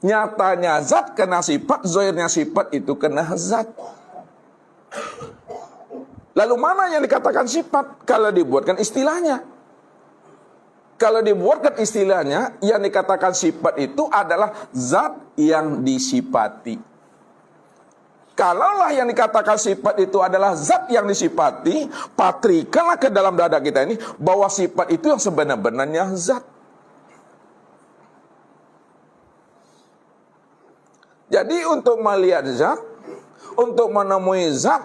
Nyatanya zat kena sifat, zohirnya sifat itu kena zat. Lalu mana yang dikatakan sifat? Kalau dibuatkan istilahnya. Kalau dibuatkan istilahnya, yang dikatakan sifat itu adalah zat yang disifati. Kalaulah yang dikatakan sifat itu adalah zat yang disifati, patrikanlah ke dalam dada kita ini bahwa sifat itu yang sebenar-benarnya zat. Jadi untuk melihat zat, untuk menemui zat,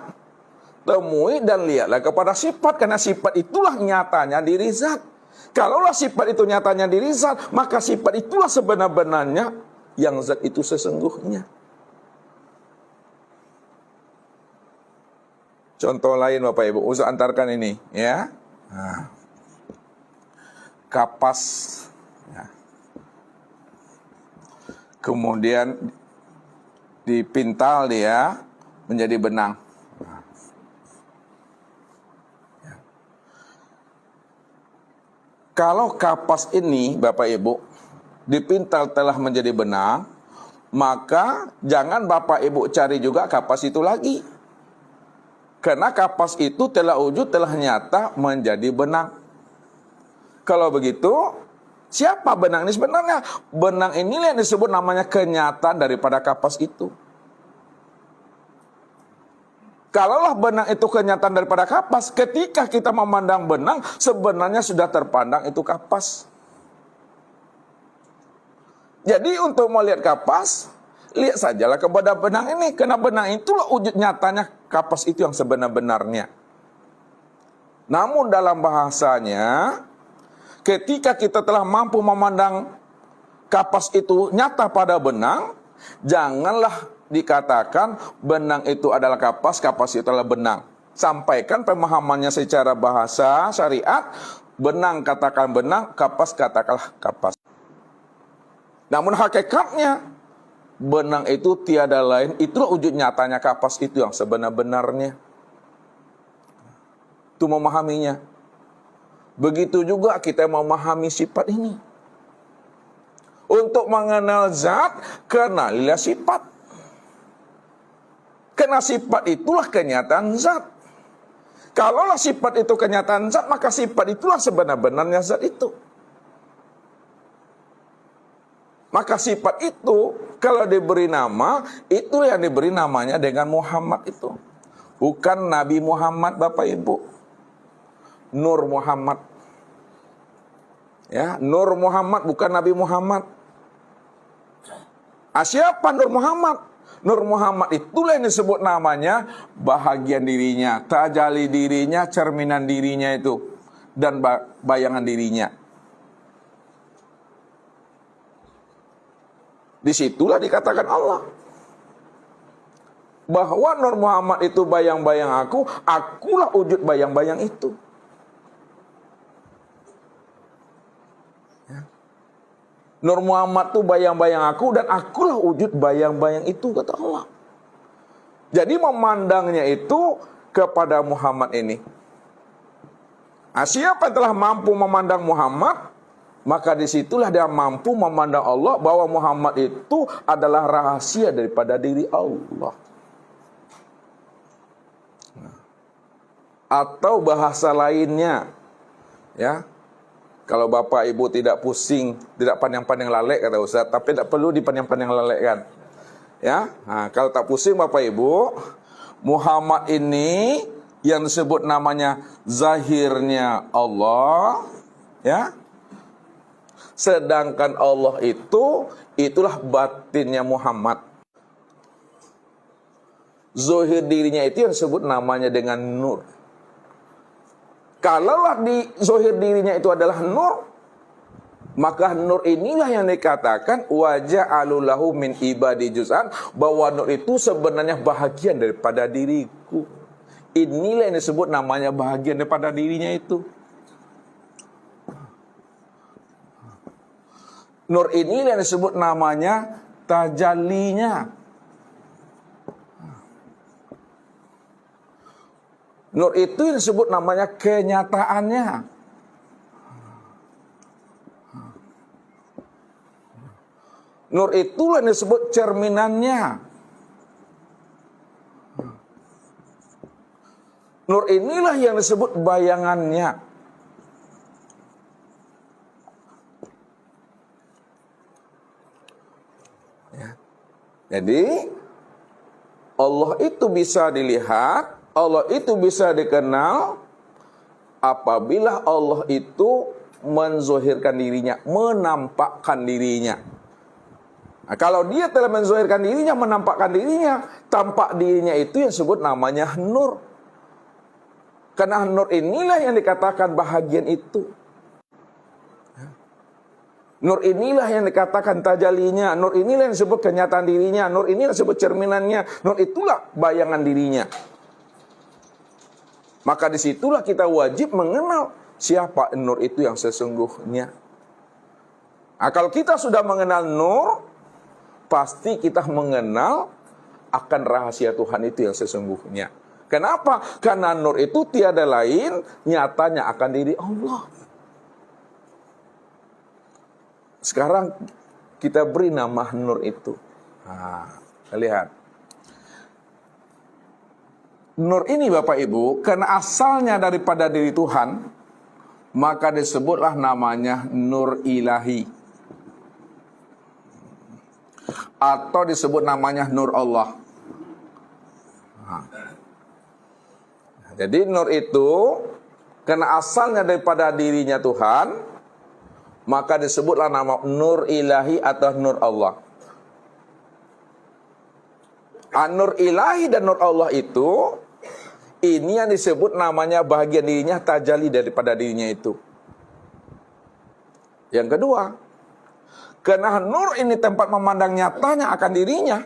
temui dan lihatlah kepada sifat karena sifat itulah nyatanya diri zat. Kalaulah sifat itu nyatanya diri zat, maka sifat itulah sebenar-benarnya yang zat itu sesungguhnya. Contoh lain Bapak Ibu, usah antarkan ini ya. Nah. Kapas ya. Kemudian dipintal dia menjadi benang. Kalau kapas ini Bapak Ibu dipintal telah menjadi benang, maka jangan Bapak Ibu cari juga kapas itu lagi. Karena kapas itu telah wujud, telah nyata menjadi benang. Kalau begitu, siapa benang ini sebenarnya? Benang ini yang disebut namanya kenyataan daripada kapas itu. Kalaulah benang itu kenyataan daripada kapas, ketika kita memandang benang, sebenarnya sudah terpandang itu kapas. Jadi untuk melihat kapas, lihat sajalah kepada benang ini, karena benang itulah wujud nyatanya kapas itu yang sebenar-benarnya. Namun dalam bahasanya, ketika kita telah mampu memandang kapas itu nyata pada benang, janganlah dikatakan benang itu adalah kapas, kapas itu adalah benang. Sampaikan pemahamannya secara bahasa syariat, benang katakan benang, kapas katakanlah kapas. Namun hakikatnya benang itu tiada lain, itulah wujud nyatanya kapas itu yang sebenar-benarnya. Itu memahaminya. Begitu juga kita memahami sifat ini. Untuk mengenal zat, kenalilah sifat. Karena sifat itulah kenyataan zat. Kalaulah sifat itu kenyataan zat, maka sifat itulah sebenar-benarnya zat itu. Maka sifat itu kalau diberi nama, itu yang diberi namanya dengan Muhammad itu. Bukan Nabi Muhammad Bapak Ibu. Nur Muhammad. Ya, Nur Muhammad bukan Nabi Muhammad. Ah, siapa Nur Muhammad? Nur Muhammad itulah yang disebut namanya bahagian dirinya, tajali dirinya, cerminan dirinya itu dan bayangan dirinya. Di situlah dikatakan Allah. Bahwa Nur Muhammad itu bayang-bayang aku, akulah wujud bayang-bayang itu. Nur Muhammad itu bayang-bayang aku dan akulah wujud bayang-bayang itu, kata Allah. Jadi memandangnya itu kepada Muhammad ini. Nah, siapa yang telah mampu memandang Muhammad, maka di situlah dia mampu memandang Allah bahwa Muhammad itu adalah rahasia daripada diri Allah. Atau bahasa lainnya, ya, kalau bapak ibu tidak pusing, tidak pandang-pandang lalek kata Ustaz, tapi tidak perlu dipandang-pandang lalek kan. Ya, nah, kalau tak pusing bapak ibu, Muhammad ini yang disebut namanya zahirnya Allah, ya, Sedangkan Allah itu itulah batinnya Muhammad. Zohir dirinya itu yang disebut namanya dengan nur. Kalaulah di zohir dirinya itu adalah nur, maka nur inilah yang dikatakan wajah alulahu min ibadi juz'an bahwa nur itu sebenarnya bahagian daripada diriku. Inilah yang disebut namanya bahagian daripada dirinya itu. Nur ini yang disebut namanya tajallinya. Nur itu yang disebut namanya Nur itulah yang disebut cerminannya. Nur inilah yang disebut bayangannya. Ya. Jadi Allah itu bisa dilihat, Allah itu bisa dikenal apabila Allah itu menzohirkan dirinya, menampakkan dirinya. Nah, kalau dia telah menzohirkan dirinya, menampakkan dirinya, tampak dirinya itu yang disebut namanya nur. Karena nur inilah yang dikatakan bahagian itu. Nur inilah yang dikatakan tajalinya, nur inilah yang disebut kenyataan dirinya, nur inilah yang disebut cerminannya, nur itulah bayangan dirinya. Maka di situlah kita wajib mengenal siapa nur itu yang sesungguhnya. Nah, kalau kita sudah mengenal nur, pasti kita mengenal akan rahasia Tuhan itu yang sesungguhnya. Kenapa? Karena nur itu tiada lain nyatanya akan diri Allah. Sekarang kita beri nama nur itu. Nah, lihat. Nur ini Bapak Ibu, karena asalnya daripada diri Tuhan, maka disebutlah namanya Nur Ilahi. Atau disebut namanya Nur Allah. Jadi Nur itu, karena asalnya daripada dirinya Tuhan, maka disebutlah nama Nur Ilahi atau Nur Allah. An-Nur Ilahi dan Nur Allah itu ini yang disebut namanya bahagian dirinya tajali daripada dirinya itu. Yang kedua, karena nur ini tempat memandang nyatanya akan dirinya,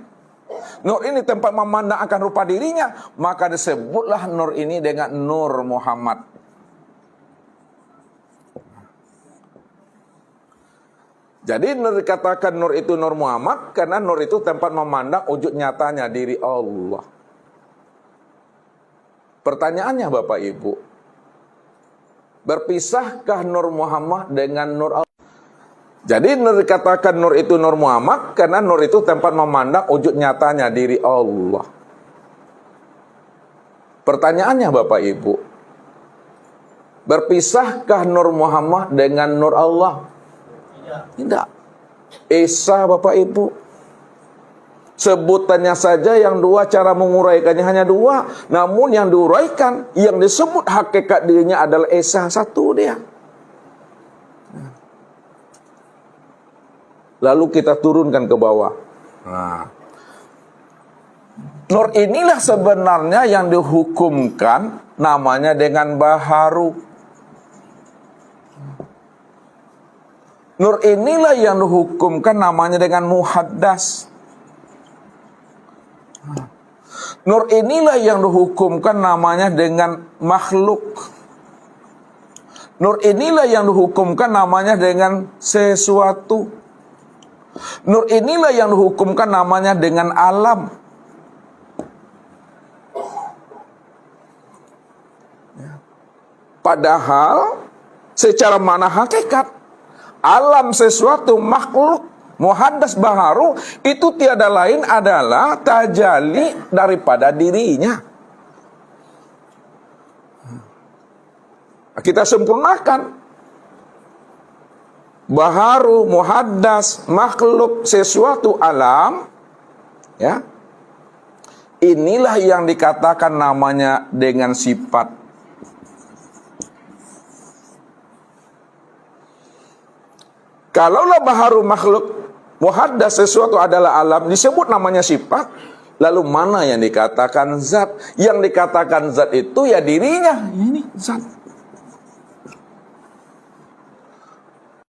nur ini tempat memandang akan rupa dirinya, maka disebutlah nur ini dengan Nur Muhammad. Jadi nur dikatakan nur itu Nur Muhammad karena nur itu tempat memandang wujud nyatanya diri Allah. Pertanyaannya Bapak Ibu, berpisahkah Nur Muhammad dengan Nur Allah? Jadi Nur dikatakan Nur itu Nur Muhammad karena Nur itu tempat memandang wujud nyatanya diri Allah. Pertanyaannya Bapak Ibu, berpisahkah Nur Muhammad dengan Nur Allah? Tidak. Esa Bapak Ibu. Sebutannya saja yang dua, cara menguraikannya hanya dua. Namun yang diuraikan, yang disebut hakikat dirinya adalah Esa satu dia. Lalu kita turunkan ke bawah. Nah. Nur inilah sebenarnya yang dihukumkan namanya dengan baharu. Nur inilah yang dihukumkan namanya dengan muhaddas. Nur inilah yang dihukumkan namanya dengan makhluk. Nur inilah yang dihukumkan namanya dengan sesuatu. Nur inilah yang dihukumkan namanya dengan alam. Padahal secara mana hakikat alam sesuatu makhluk Muhaddas baharu itu tiada lain adalah tajali daripada dirinya. Kita sempurnakan. Baharu, muhaddas, makhluk, sesuatu alam. Ya. Inilah yang dikatakan namanya dengan sifat. Kalaulah baharu makhluk Muhaddas sesuatu adalah alam, disebut namanya sifat. Lalu mana yang dikatakan zat? Yang dikatakan zat itu ya dirinya. Ini zat.